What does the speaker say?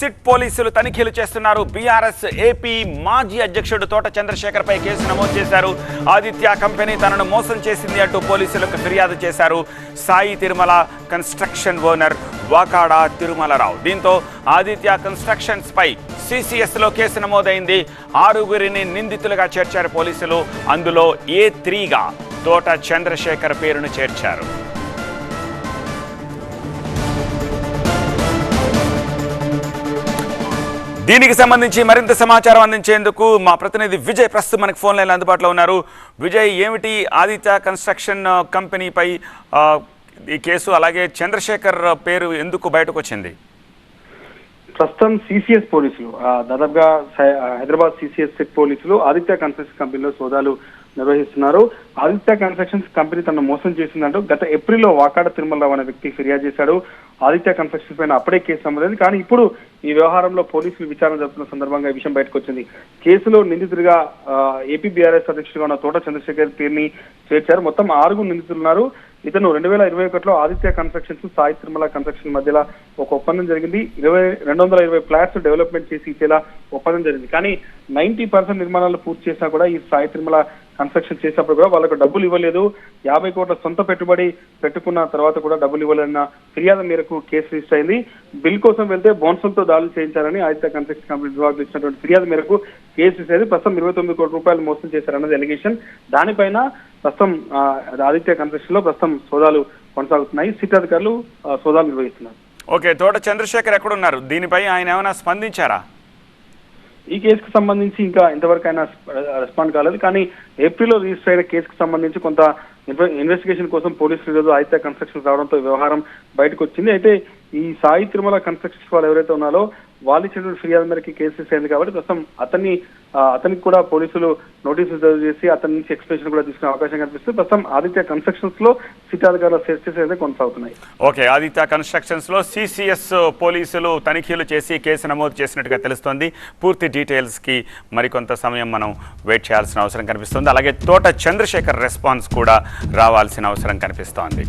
SIT పోలీసులు తనిఖీలు చేస్తున్నారు. బీఆర్ఎస్ ఏపీ మాజీ అధ్యక్షుడు తోట చంద్రశేఖర్ పై కేసు నమోదు చేశారు. ఆదిత్య కంపెనీ తనను మోసం చేసింది అంటూ పోలీసులకు ఫిర్యాదు చేశారు. Sai Tirumala construction owner Vakada Tirumalarao. దీంతో ఆదిత్య కన్స్ట్రక్షన్స్ పై సిసిఎస్లో కేసు నమోదైంది. ఆరుగురిని నిందితులుగా చేర్చారు పోలీసులు. అందులో ఏ త్రీగా తోట చంద్రశేఖర్ పేరును చేర్చారు. దీనికి సంబంధించి మరింత సమాచారం అందించేందుకు మా ప్రతినిధి విజయ్ ప్రస్తుతం మనకి ఫోన్ లైన్ అందుబాటులో ఉన్నారు. విజయ్ ఏమిటి ఆదిత్య కన్స్ట్రక్షన్ కంపెనీపై ఈ కేసు? అలాగే చంద్రశేఖర్ పేరు ఎందుకు బయటకు వచ్చింది? ప్రస్తుతం సిసిఎస్ పోలీసులు దాదాపుగా హైదరాబాద్ సిసిఎస్ పోలీసులు ఆదిత్య కన్స్ట్రక్షన్ కంపెనీలో సోదాలు నిర్వహిస్తున్నారు. ఆదిత్య కన్స్ట్రక్షన్స్ కంపెనీ తను మోసం చేసిందంటూ గత ఏప్రిల్లో వాకాడ తిరుమలరావు అనే వ్యక్తి ఫిర్యాదు చేశాడు. ఆదిత్య కన్స్ట్రక్షన్స్ పైన అప్పుడే కేసు నమోదైంది. కానీ ఇప్పుడు ఈ వ్యవహారంలో పోలీసులు విచారణ జరుపుతున్న సందర్భంగా ఈ విషయం బయటకు వచ్చింది కేసులో నిందితుడిగా ఏపీ బీఆర్ఎస్ అధ్యక్షుడిగా ఉన్న తోట చంద్రశేఖర్ పేరుని చేర్చారు. మొత్తం ఆరుగురు నిందితులు ఉన్నారు ఇతను రెండు వేల ఇరవై ఒకటిలో ఆదిత్య కన్స్ట్రక్షన్స్ సాయి తిరుమల కన్స్ట్రక్షన్ మధ్యలో ఒక ఒప్పందం జరిగింది. ఇరవై రెండు వందల ఇరవై ఫ్లాట్స్ డెవలప్మెంట్ చేసి ఇచ్చేలా ఒప్పందం జరిగింది. కానీ నైన్టీ పర్సెంట్ నిర్మాణాలు పూర్తి చేసినా కూడా ఈ సాయి తిరుమల కన్స్ట్రక్షన్ చేసినప్పుడు కూడా వాళ్ళకు డబ్బులు ఇవ్వలేదు. యాభై కోట్ల సొంత పెట్టుబడి పెట్టుకున్న తర్వాత కూడా డబ్బులు ఇవ్వలేదన్న ఫిర్యాదు మేరకు కేసు రిజిస్టర్ అయింది. బిల్ కోసం వెళ్తే బోన్సంతో దాడులు చేయించారని ఆదిత్య కన్స్ట్రక్షన్ కంపెనీ విభాగం ఇచ్చినటువంటి ఫిర్యాదు మేరకు కేసు రిజిస్టర్ ప్రస్తుతం ఇరవై తొమ్మిది కోట్ల రూపాయలు మోసం చేశారన్నది ఎలిగేషన్ దానిపైన ప్రస్తుతం ఆదిత్య కన్స్ట్రక్షన్లో ప్రస్తుతం సోదాలు కొనసాగుతున్నాయి. సిట్ అధికారులు సోదాలు నిర్వహిస్తున్నారు. ఓకే తోట చంద్రశేఖర్ ఎక్కడున్నారు? దీనిపై ఆయన ఏమైనా స్పందించారా? ఈ కేసుకు సంబంధించి ఇంకా ఇంతవరకైనా రెస్పాండ్ కాలేదు. కానీ ఏప్రిల్లో రిజిస్టర్ అయిన కేసుకు సంబంధించి కొంత ఇన్వెస్టిగేషన్ కోసం పోలీసులు ఈరోజు ఆదిత్య కన్స్ట్రక్షన్స్ రావడంతో వ్యవహారం బయటకు వచ్చింది అయితే ఈ సాయి తిరుమల కన్స్ట్రక్షన్స్ వాళ్ళు ఎవరైతే ఉన్నారో వాళ్ళు ఇచ్చినటువంటి ఫిర్యాదు మేరకు కేసు వేసేది కాబట్టి ప్రస్తుతం అతన్ని అతనికి కూడా పోలీసులు నోటీసులు జారీ చేసి అతని నుంచి ఎక్స్ప్లెనేషన్ కూడా తీసుకునే అవకాశం కనిపిస్తుంది. ప్రస్తుతం ఆదిత్య కన్స్ట్రక్షన్స్లో సిటీ అధికారుల సెర్చెస్ అయితే కొనసాగుతున్నాయి. ఓకే ఆదిత్య కన్స్ట్రక్షన్స్లో సిసిఎస్ పోలీసులు తనిఖీలు చేసి కేసు నమోదు చేసినట్టుగా తెలుస్తోంది. పూర్తి డీటెయిల్స్కి మరికొంత సమయం మనం వెయిట్ చేయాల్సిన అవసరం కనిపిస్తుంది. అలాగే తోట చంద్రశేఖర్ రెస్పాన్స్ కూడా రావాల్సిన అవసరం కనిపిస్తోంది.